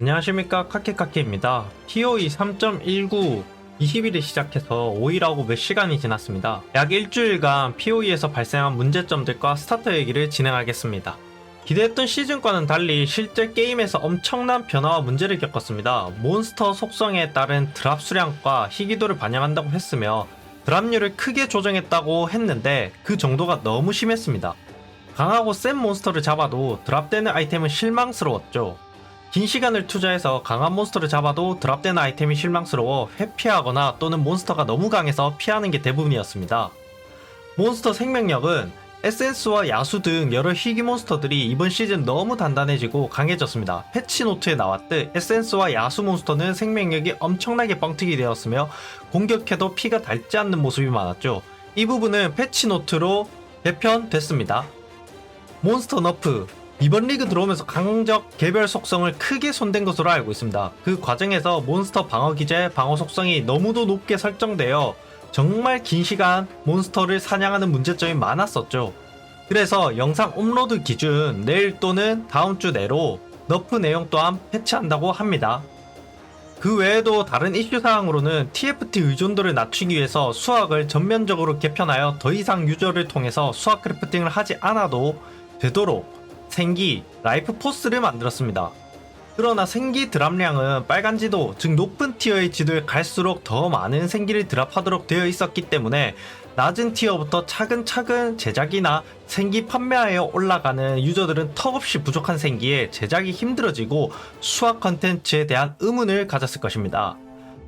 안녕하십니까 카키카키입니다. TOE 3.19 20일에 시작해서 5일하고 몇 시간이 지났습니다. 약 일주일간 POE에서 발생한 문제점들과 스타터 얘기를 진행하겠습니다. 기대했던 시즌과는 달리 실제 게임에서 엄청난 변화와 문제를 겪었습니다. 몬스터 속성에 따른 드랍 수량과 희귀도를 반영한다고 했으며 드랍률을 크게 조정했다고 했는데 그 정도가 너무 심했습니다. 강하고 센 몬스터를 잡아도 드랍되는 아이템은 실망스러웠죠. 긴 시간을 투자해서 강한 몬스터를 잡아도 드랍되는 아이템이 실망스러워 회피하거나 또는 몬스터가 너무 강해서 피하는 게 대부분이었습니다. 몬스터 생명력은 에센스와 야수 등 여러 희귀 몬스터들이 이번 시즌 너무 단단해지고 강해졌습니다. 패치 노트에 나왔듯 에센스와 야수 몬스터는 생명력이 엄청나게 뻥튀기 되었으며 공격해도 피가 닳지 않는 모습이 많았죠. 이 부분은 패치 노트로 개편됐습니다. 몬스터 너프 이번 리그 들어오면서 강적 개별 속성을 크게 손댄 것으로 알고 있습니다. 그 과정에서 몬스터 방어 기제, 방어 속성이 너무도 높게 설정되어 정말 긴 시간 몬스터를 사냥하는 문제점이 많았었죠. 그래서 영상 업로드 기준 내일 또는 다음 주 내로 너프 내용 또한 패치한다고 합니다. 그 외에도 다른 이슈 사항으로는 TFT 의존도를 낮추기 위해서 수학을 전면적으로 개편하여 더 이상 유저를 통해서 수학 크래프팅을 하지 않아도 되도록 생기, 라이프 포스를 만들었습니다. 그러나 생기 드랍량은 빨간 지도, 즉 높은 티어의 지도에 갈수록 더 많은 생기를 드랍하도록 되어 있었기 때문에 낮은 티어부터 차근차근 제작이나 생기 판매하여 올라가는 유저들은 턱없이 부족한 생기에 제작이 힘들어지고 수학 컨텐츠에 대한 의문을 가졌을 것입니다.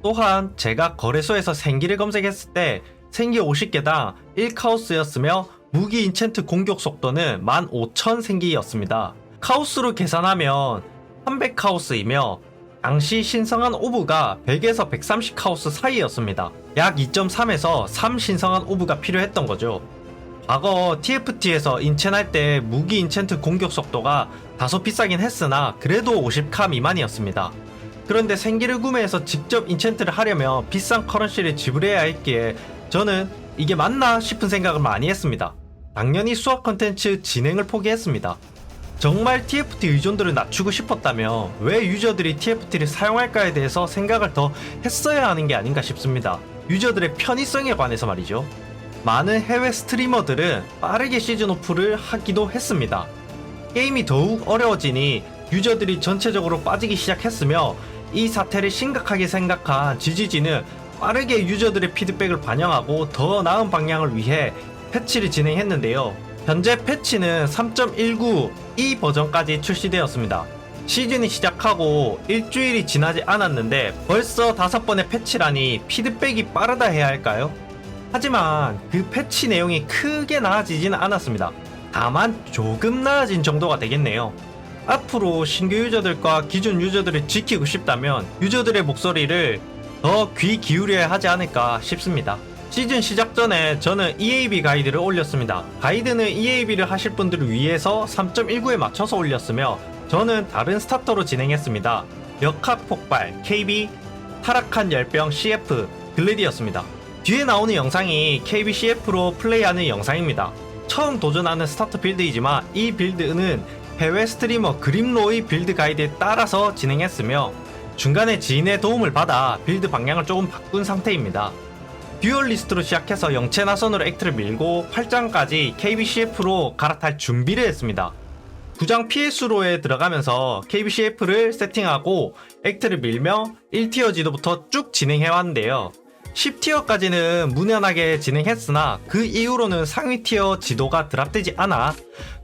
또한 제가 거래소에서 생기를 검색했을 때 생기 50개당 1카오스였으며 무기 인챈트 공격 속도는 15,000 생기였습니다. 카오스로 계산하면 300카오스이며 당시 신성한 오브가 100에서 130 카오스 사이였습니다. 약 2.3에서 3 신성한 오브가 필요했던 거죠. 과거 TFT에서 인챈할 때 무기 인챈트 공격 속도가 다소 비싸긴 했으나 그래도 50카 미만이었습니다. 그런데 생기를 구매해서 직접 인챈트를 하려면 비싼 커런시를 지불해야 했기에 저는 이게 맞나 싶은 생각을 많이 했습니다. 당연히 수학 컨텐츠 진행을 포기했습니다. 정말 TFT 의존도를 낮추고 싶었다면 왜 유저들이 TFT를 사용할까에 대해서 생각을 더 했어야 하는 게 아닌가 싶습니다. 유저들의 편의성에 관해서 말이죠. 많은 해외 스트리머들은 빠르게 시즌 오프를 하기도 했습니다. 게임이 더욱 어려워지니 유저들이 전체적으로 빠지기 시작했으며 이 사태를 심각하게 생각한 GGG는 빠르게 유저들의 피드백을 반영하고 더 나은 방향을 위해 패치를 진행했는데요. 현재 패치는 3.19이 버전까지 출시되었습니다. 시즌이 시작하고 일주일이 지나지 않았는데 벌써 다섯 번의 패치라니 피드백이 빠르다 해야 할까요? 하지만 그 패치 내용이 크게 나아지지는 않았습니다. 다만 조금 나아진 정도가 되겠네요. 앞으로 신규 유저들과 기존 유저들을 지키고 싶다면 유저들의 목소리를 더 귀 기울여야 하지 않을까 싶습니다. 시즌 시작 전에 저는 EAB 가이드를 올렸습니다. 가이드는 EAB를 하실 분들을 위해서 3.19에 맞춰서 올렸으며 저는 다른 스타터로 진행했습니다. 역학 폭발, KB, 타락한 열병 CF, 글래디였습니다. 뒤에 나오는 영상이 KB CF로 플레이하는 영상입니다. 처음 도전하는 스타터 빌드이지만 이 빌드는 해외 스트리머 그림로의 빌드 가이드에 따라서 진행했으며 중간에 지인의 도움을 받아 빌드 방향을 조금 바꾼 상태입니다. 듀얼리스트로 시작해서 영체 나선으로 액트를 밀고 8장까지 KBCF로 갈아탈 준비를 했습니다. 9장 PS로에 들어가면서 KBCF를 세팅하고 액트를 밀며 1티어 지도부터 쭉 진행해왔는데요. 10티어까지는 무난하게 진행했으나 그 이후로는 상위 티어 지도가 드랍되지 않아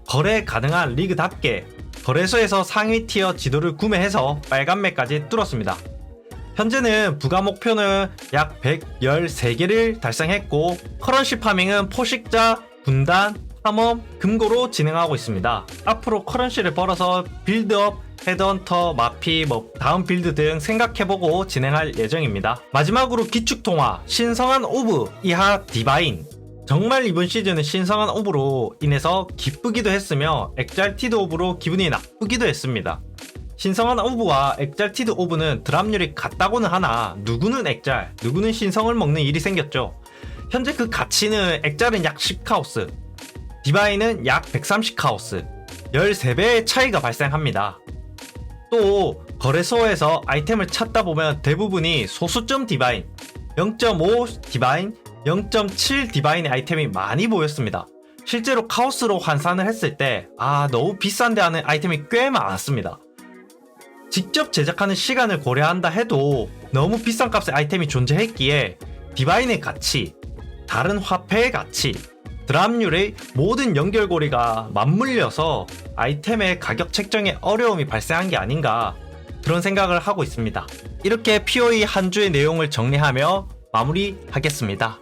거래 가능한 리그답게 거래소에서 상위 티어 지도를 구매해서 빨간매까지 뚫었습니다. 현재는 부가 목표는 약 113개를 달성했고 커런시 파밍은 포식자, 분단, 탐험, 금고로 진행하고 있습니다. 앞으로 커런시를 벌어서 빌드업, 헤드헌터, 마피, 뭐 다음 빌드 등 생각해보고 진행할 예정입니다. 마지막으로 기축통화, 신성한 오브, 이하 디바인 정말 이번 시즌은 신성한 오브로 인해서 기쁘기도 했으며 엑잘티드 오브로 기분이 나쁘기도 했습니다. 신성한 오브와 엑잘티드 오브는 드랍률이 같다고는 하나 누구는 엑잘, 누구는 신성을 먹는 일이 생겼죠. 현재 그 가치는 엑잘은 약 10카오스, 디바인은 약 130카오스, 13배의 차이가 발생합니다. 또 거래소에서 아이템을 찾다 보면 대부분이 소수점 디바인, 0.5 디바인, 0.7 디바인의 아이템이 많이 보였습니다. 실제로 카오스로 환산을 했을 때, 아, 너무 비싼데 하는 아이템이 꽤 많았습니다. 직접 제작하는 시간을 고려한다 해도 너무 비싼 값의 아이템이 존재했기에 디바인의 가치, 다른 화폐의 가치, 드랍률의 모든 연결고리가 맞물려서 아이템의 가격 책정에 어려움이 발생한 게 아닌가 그런 생각을 하고 있습니다. 이렇게 POE 한 주의 내용을 정리하며 마무리하겠습니다.